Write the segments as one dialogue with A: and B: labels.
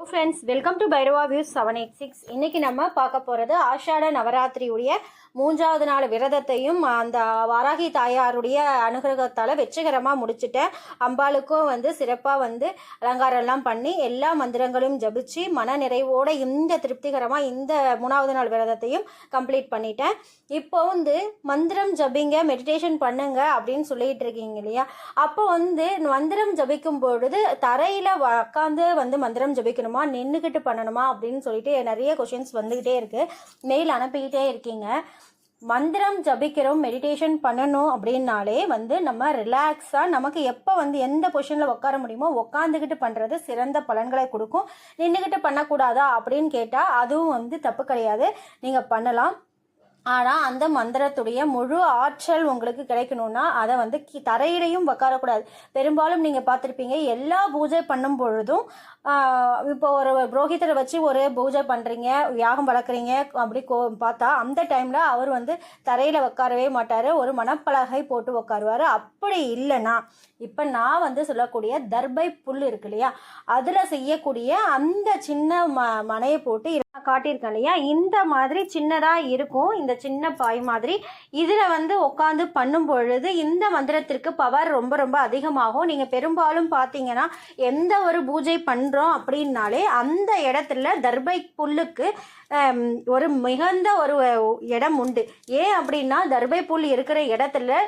A: Friends welcome to Bhairava views seven eight six இன்னைக்கு நம்ம பார்க்க போகிறது ஆஷாட நவராத்திரியுடைய மூன்றாவது நாள் விரதத்தையும் அந்த வாராகி தாயாருடைய அனுகிரகத்தால் வெற்றிகரமாக முடிச்சுட்டேன் அம்பாளுக்கும் வந்து சிறப்பாக வந்து அலங்காரம்லாம் பண்ணி எல்லா மந்திரங்களும் ஜபிச்சு மன நிறைவோடு இந்த திருப்திகரமாக இந்த மூணாவது நாள் விரதத்தையும் கம்ப்ளீட் பண்ணிட்டேன். இப்போ வந்து மந்திரம் ஜபிங்க மெடிடேஷன் பண்ணுங்க அப்படின்னு சொல்லிட்டு இருக்கீங்க இல்லையா? அப்போ வந்து மந்திரம் ஜபிக்கும் பொழுது தரையில் உட்காந்து வந்து மந்திரம் ஜபிக்கணும். நின்றுக்கிட்டு பண்ணணுமா? அப்படின்னு சொல்லிட்டு நிறைய கொஷின்ஸ் வந்துக்கிட்டே இருக்குது மெயில் அனுப்பிக்கிட்டே இருக்கீங்க. மந்திரம் ஜபிக்கிறோம் மெடிடேஷன் பண்ணணும் அப்படின்னாலே வந்து நம்ம ரிலாக்ஸாக நமக்கு எப்போ வந்து எந்த பொசிஷனில் உட்கார முடியுமோ உட்காந்துக்கிட்டு பண்ணுறது சிறந்த பலன்களை கொடுக்கும். நின்றுக்கிட்டு பண்ணக்கூடாதா அப்படின்னு கேட்டால் அதுவும் வந்து தப்பு கிடையாது. நீங்கள் பண்ணலாம். ஆனால் அந்த மந்திரத்துடைய முழு ஆற்றல் உங்களுக்கு கிடைக்கணும்னா அதை வந்து கி தரையிலையும் உட்காரக்கூடாது பெரும்பாலும் நீங்கள் பார்த்துருப்பீங்க எல்லா பூஜை பண்ணும் பொழுதும் இப்போ ஒரு புரோகிதரை வச்சு ஒரு பூஜை பண்ணுறீங்க யாகம் வளர்க்குறீங்க அப்படி கோ பார்த்தா அந்த டைமில் அவர் வந்து தரையில் உட்காரவே மாட்டார் ஒரு மணப்பலகை போட்டு உட்காருவார் அப்படி இல்லைன்னா இப்போ நான் வந்து சொல்லக்கூடிய தர்பை புல் இருக்கு இல்லையா அதில் செய்யக்கூடிய அந்த சின்ன ம மனையை போட்டு நான் காட்டியிருக்கேன் இல்லையா இந்த மாதிரி சின்னதாக இருக்கும் இந்த சின்ன பாய் மாதிரி இதில் வந்து உட்காந்து பண்ணும் பொழுது இந்த மந்திரத்திற்கு பவர் ரொம்ப ரொம்ப அதிகமாகும். நீங்கள் பெரும்பாலும் பார்த்தீங்கன்னா எந்த ஒரு பூஜை பண்ணுறோம் அப்படின்னாலே அந்த இடத்துல தர்பை புல்லுக்கு ஒரு மிகுந்த ஒரு இடம் உண்டு. ஏன் அப்படின்னா தர்பை புல் இருக்கிற இடத்துல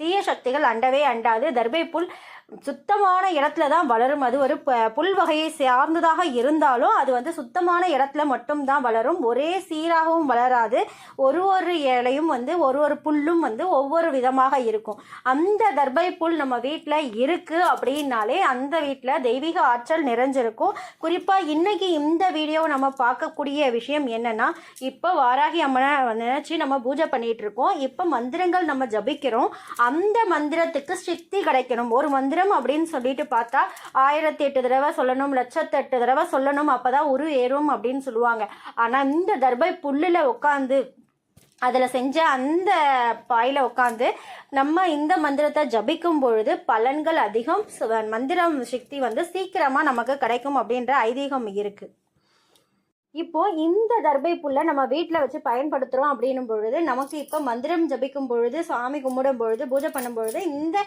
A: தீய சக்திகள் அண்டவே அண்டாது. தர்பை புல் சுத்தமான இடத்துல தான் வளரும். அது ஒரு ப- புல் வகையை சார்ந்ததாக இருந்தாலும் அது வந்து சுத்தமான இடத்துல மட்டும்தான் வளரும். ஒரே சீராகவும் வளராது. ஒரு ஒரு இலையும் வந்து ஒரு ஒரு புல்லும் வந்து ஒவ்வொரு விதமாக இருக்கும். அந்த தர்பை புல் நம்ம வீட்டில் இருக்குது அப்படின்னாலே அந்த வீட்டில் தெய்வீக ஆற்றல் நிறைஞ்சிருக்கும். குறிப்பாக இன்னைக்கு இந்த வீடியோ நம்ம பார்க்கக்கூடிய விஷயம் என்னென்னா இப்போ வாராகி அம்மனை நினச்சி நம்ம பூஜை பண்ணிகிட்ருக்கோம் இருக்கோம். இப்போ மந்திரங்கள் நம்ம ஜபிக்கிறோம். அந்த மந்திரத்துக்கு சக்தி கிடைக்கணும். ஒரு மந்திரம் அப்படின்னு சொல்லிட்டு பார்த்தா ஆயிரத்தி எட்டு தடவை சொல்லணும் லட்சத்தெட்டு தடவை சொல்லணும் அப்போதான் உரு ஏறும் அப்படின்னு சொல்லுவாங்க. ஆனா இந்த தர்பை புல்லுல உட்காந்து அதில் செஞ்ச அந்த பாயில் உட்காந்து நம்ம இந்த மந்திரத்தை ஜபிக்கும் பொழுது பலன்கள் அதிகம். சு- மந்திரம் சக்தி வந்து சீக்கிரமாக நமக்கு கிடைக்கும் அப்படின்ற ஐதீகம் இருக்குது இப்போ இந்த தர்பை புல்லை நம்ம வீட்டில் வச்சு பயன்படுத்துகிறோம் அப்படின்னும் பொழுது நமக்கு இப்போ மந்திரம் ஜபிக்கும் பொழுது சாமி கும்பிடும் பொழுது பூஜை பண்ணும் பொழுது இந்த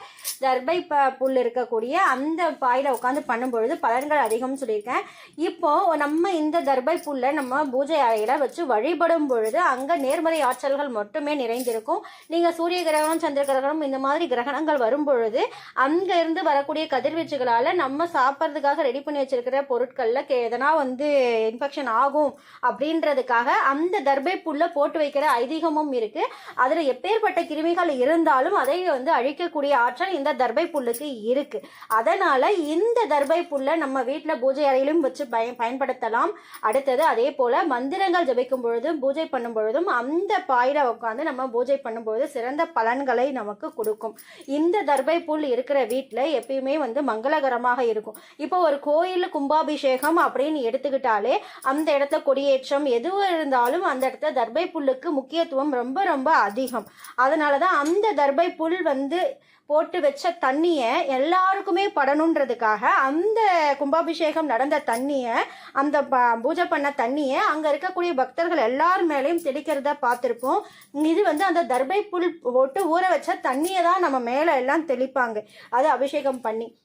A: தர்பை ப புல் இருக்கக்கூடிய அந்த பாயில் உட்காந்து பண்ணும் பொழுது பலன்கள் அதிகம்னு சொல்லியிருக்கேன். இப்போது நம்ம இந்த தர்பை புல்லை நம்ம பூஜை அறையில் வச்சு வழிபடும் பொழுது அங்கே நேர்மறை ஆற்றல்கள் மட்டுமே நிறைந்திருக்கும். நீங்கள் சூரிய கிரகணம் சந்திர கிரகணம் இந்த மாதிரி கிரகணங்கள் வரும் பொழுது அங்கேருந்து வரக்கூடிய கதிர்வீச்சுகளால் நம்ம சாப்பிட்றதுக்காக ரெடி பண்ணி வச்சுருக்கிற பொருட்களில் எதனா வந்து இன்ஃபெக்ஷன் ஆகும் அப்படின்றதுக்காக அந்த தர்பை புல்ல போட்டு வைக்கிற ஐதீகமும் இருக்கு. அதுல எப்பேற்பட்ட கிருமிகள் இருந்தாலும் அதை வந்து அழிக்கக்கூடிய ஆற்றல் இந்த தர்பை புல்லுக்கு இருக்கு. அதனால இந்த தர்பை புல்லை நம்ம வீட்டில் பூஜை அறையிலும் வச்சு பய பயன்படுத்தலாம். அடுத்தது அதே போல மந்திரங்கள் ஜபிக்கும் பொழுதும் பூஜை பண்ணும் பொழுதும் அந்த பாயில உட்காந்து நம்ம பூஜை பண்ணும்பொழுது சிறந்த பலன்களை நமக்கு கொடுக்கும். இந்த தர்பை புல் இருக்கிற வீட்டில் எப்பயுமே வந்து மங்களகரமாக இருக்கும். இப்போ ஒரு கோயில் கும்பாபிஷேகம் அப்படின்னு எடுத்துக்கிட்டாலே அந்த இடத்துல கொடியேற்றம் எதுவும் இருந்தாலும் அந்த இடத்துல தர்பை புல்லுக்கு முக்கியத்துவம் ரொம்ப ரொம்ப அதிகம். அதனால தான் அந்த தர்பை புல் வந்து போட்டு வச்ச தண்ணியை எல்லாருக்குமே படணுன்றதுக்காக அந்த கும்பாபிஷேகம் நடந்த தண்ணியை அந்த ப- பூஜை பண்ண தண்ணியை அங்கே இருக்கக்கூடிய பக்தர்கள் எல்லார் மேலேயும் தெளிக்கிறத பார்த்துருப்போம். இது வந்து அந்த தர்பை புல் போட்டு ஊற வச்ச தண்ணியை தான் நம்ம மேலே எல்லாம் தெளிப்பாங்க. அது அபிஷேகம் பண்ணி.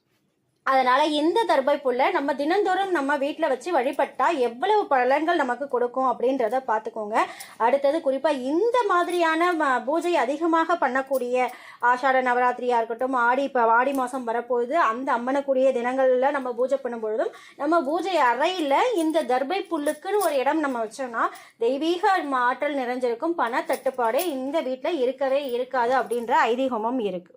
A: அதனால இந்த தர்பை புல்லை நம்ம தினந்தோறும் நம்ம வீட்டில் வச்சு வழிபட்டா எவ்வளவு பலன்கள் நமக்கு கொடுக்கும் அப்படின்றத பார்த்துக்கோங்க அடுத்தது குறிப்பாக இந்த மாதிரியான ம- பூஜை அதிகமாக பண்ணக்கூடிய ஆஷாட நவராத்திரியாக இருக்கட்டும் ஆடி இப்போ ஆடி மாதம் வரப்போகுது அந்த அம்மனுக்குரிய தினங்களில் நம்ம பூஜை பண்ணும்பொழுதும் நம்ம பூஜை அறையில் இந்த தர்பை புல்லுக்குன்னு ஒரு இடம் நம்ம வச்சோம்னா தெய்வீக ஆற்றல் நிறைஞ்சிருக்கும் பண தட்டுப்பாடே இந்த வீட்டில் இருக்கவே இருக்காது அப்படின்ற ஐதீகமும் இருக்குது